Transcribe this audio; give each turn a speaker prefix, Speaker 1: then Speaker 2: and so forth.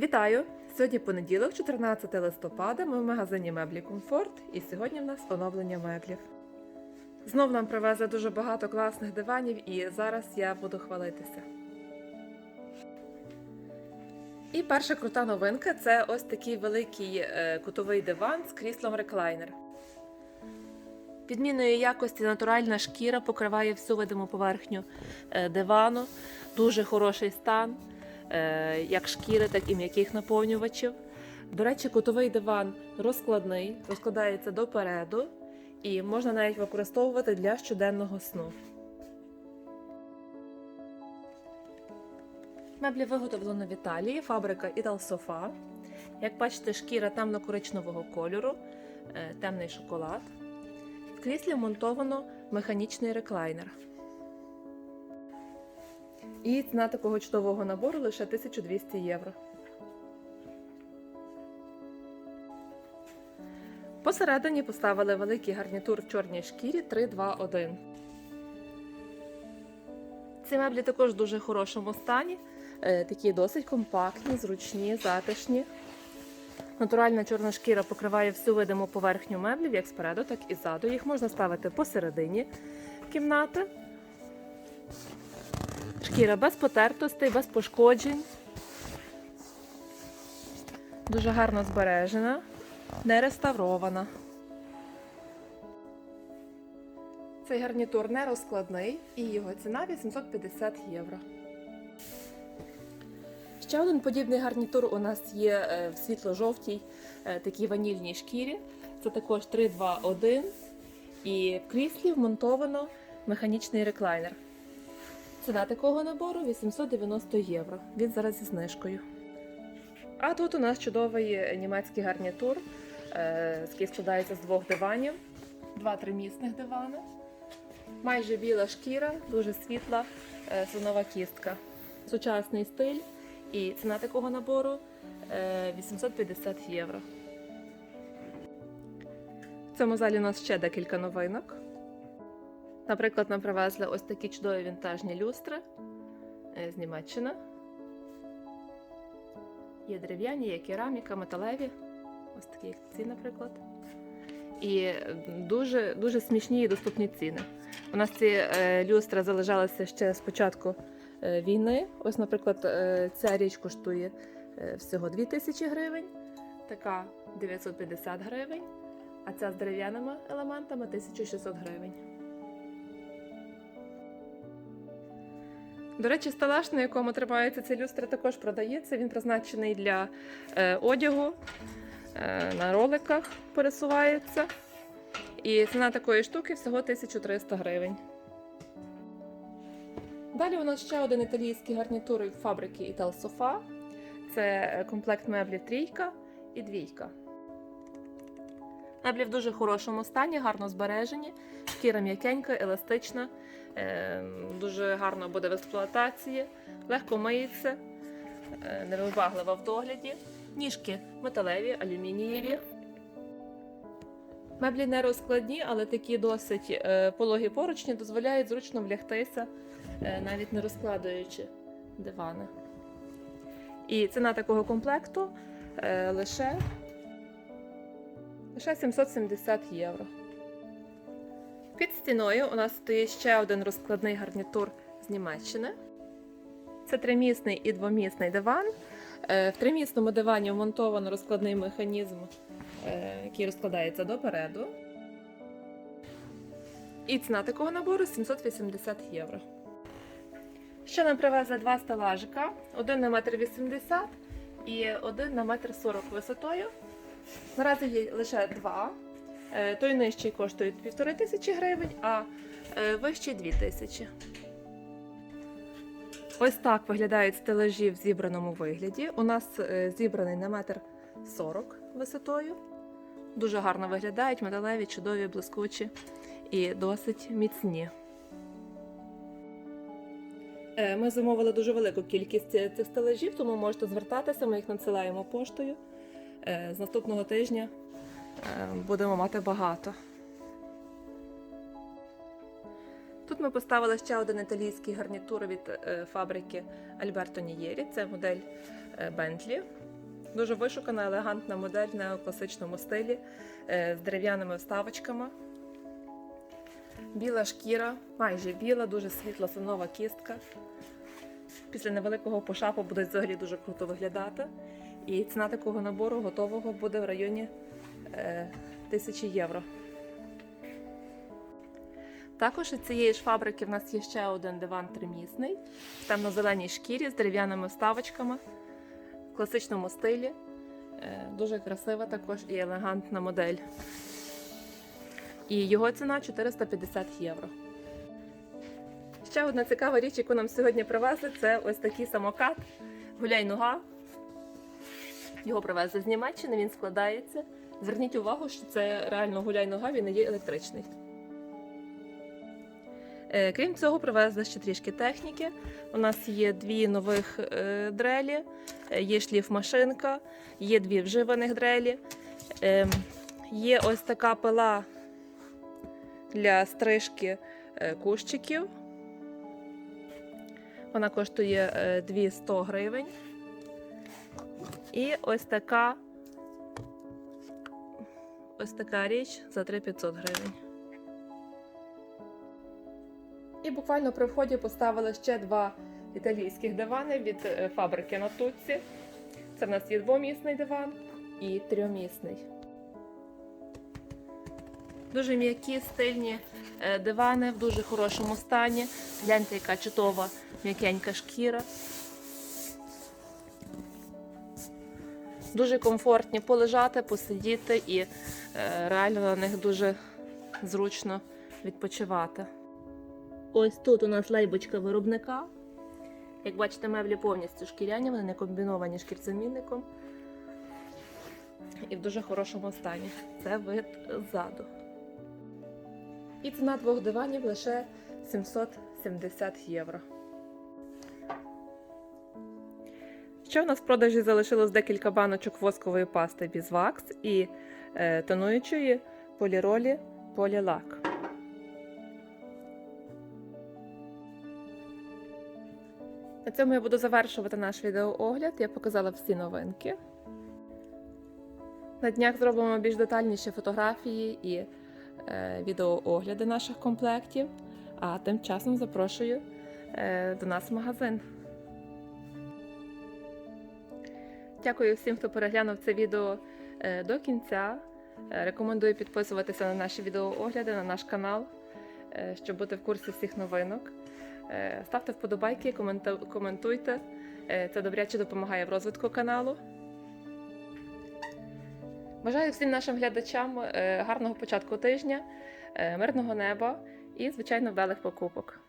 Speaker 1: Вітаю! Сьогодні понеділок, 14 листопада. Ми в магазині меблі Комфорт, і сьогодні в нас оновлення меблів. Знов нам привезли дуже багато класних диванів, і зараз я буду хвалитися. І перша крута новинка це ось такий великий е, кутовий диван з кріслом реклайнер. Відмінної якості натуральна шкіра покриває всю видиму поверхню е, дивану, дуже хороший стан, як шкіри, так і м'яких наповнювачів. До речі, кутовий диван розкладний, розкладається допереду і можна навіть використовувати для щоденного сну. Меблі виготовлено в Італії, фабрика Італсофа. Як бачите, шкіра темно-коричневого кольору, е, темний шоколад. В кріслі монтовано механічний реклайнер. І ціна такого чудового набору лише 1200 євро. Посередині поставили великий гарнітур в чорній шкірі 321. Ці меблі також в дуже хорошому стані. Е, Такі досить компактні, зручні, затишні. Натуральна чорна шкіра покриває всю видиму поверхню меблів, як спереду, так і ззаду. Їх можна ставити посередині кімнати. Шкіра без потертостей, без пошкоджень. Дуже гарно збережена, не реставрована. Цей гарнітур не розкладний і його ціна 850 євро. Ще один подібний гарнітур у нас є е, в світло-жовтій е, такій ванільній шкірі. Це також 321. І в кріслі вмонтовано механічний реклайнер. Ціна такого набору 890 євро. Він зараз зі знижкою. А тут у нас чудовий німецький гарнітур, е, який складається з двох диванів, два тримісних дивани. Майже біла шкіра, дуже світла, е, слонова кістка. Сучасний стиль. І ціна такого набору е, 850 євро. В цьому залі у нас ще декілька новинок. Наприклад, нам привезли ось такі чудові вінтажні люстри е, з Німеччини. Є дерев'яні, є кераміка, металеві. Ось такі як ці, наприклад. І дуже, дуже смішні і доступні ціни. У нас ці е, люстри залежалися ще з початку е, війни. Ось, наприклад, ця річ коштує всього 2000 гривень, така 950 гривень, а ця з дерев'яними елементами 1600 гривень. До речі, стелаж, на якому тримається цей люстра, також продається. Він призначений для е, одягу, е, на роликах пересувається. І ціна такої штуки всього 1300 гривень. Далі у нас ще один італійський гарнітур від фабрики Італсофа. Це е, комплект меблів трійка і двійка. Меблі в дуже хорошому стані, гарно збережені, шкіра м'якенька, еластична, е, дуже гарно буде в експлуатації, легко миється, е, невибаглива в догляді. Ніжки металеві, алюмінієві. Меблі не розкладні, але такі досить е, пологі поручні дозволяють зручно влягтися, навіть не розкладуючи дивани. І ціна такого комплекту лише, лише 770 євро. Під стіною у нас стоїть ще один розкладний гарнітур з Німеччини. Це тримісний і двомісний диван. Е, В тримісному дивані вмонтовано розкладний механізм, е, який розкладається допереду. І ціна такого набору 780 євро. Ще нам привезли два стелажика: один на 1,80 м і один на 1,40 м висотою. Наразі є лише два. Е, Той нижчий коштує 1500 тисячі гривень, а е, вищий 2000. Ось так виглядають стелажі в зібраному вигляді. У нас е, зібраний на метр 40 висотою. Дуже гарно виглядають, металеві, чудові, блискучі і досить міцні. Ми замовили дуже велику кількість цих стелажів, тому можете звертатися, ми їх надсилаємо поштою. Е, З наступного тижня е, будемо мати багато. Тут ми поставили ще один італійський гарнітур від е, фабрики Альберто Нієрі. Це модель Bentley. Дуже вишукана, елегантна модель в неокласичному стилі з дерев'яними вставочками. Біла шкіра, майже біла, дуже світла синова кістка. Після невеликого пошапу буде взагалі дуже круто виглядати. І ціна такого набору готового буде в районі е, 1000 євро. Також із цієї ж фабрики в нас є ще один диван тримісний в темно-зеленій шкірі з дерев'яними вставочками в класичному стилі. Е, Дуже красива також і елегантна модель. І його ціна 450 євро. Ще одна цікава річ, яку нам сьогодні привезли, це ось такий самокат гуляй нога. Його привезли з Німеччини, він складається. Зверніть увагу, що це реально гуляй нога, він не є електричний. Е, Крім цього, привезли ще трішки техніки. У нас є дві нових е, дрелі, е, є шліфмашинка, є дві вживаних дрелі. Ем, Є ось така пила для стрижки кущиків. Вона коштує е, 200 гривень. І ось така ось така річ за 3500 гривень. І буквально при вході поставили ще два італійських дивани від е, фабрики Натуцці. Це в нас є двомісний диван і трьомісний. Дуже м'які, стильні е, дивани в дуже хорошому стані. Гляньте, яка чудова м'якенька шкіра. Дуже комфортні полежати, посидіти і е, реально на них дуже зручно відпочивати. Ось тут у нас лейбочка виробника. Як бачите, меблі повністю шкіряні, вони не комбіновані шкірцемінником. І в дуже хорошому стані. Це вид ззаду. І ціна двох диванів лише 770 євро. Ще в нас в продажі залишилось декілька баночок воскової пасти Бізвакс і е, тонуючої поліролі полілак. На цьому я буду завершувати наш відеоогляд. Я показала всі новинки. На днях зробимо більш детальніші фотографії і е, відеоогляди наших комплектів. А тим часом запрошую е, до нас в магазин. Дякую всім, хто переглянув це відео е, до кінця. Е, Рекомендую підписуватися на наші відеоогляди, на наш канал, е, щоб бути в курсі всіх новинок. Ставте вподобайки, коментуйте. Це добряче допомагає в розвитку каналу. Бажаю всім нашим глядачам гарного початку тижня, мирного неба і, звичайно, вдалих покупок.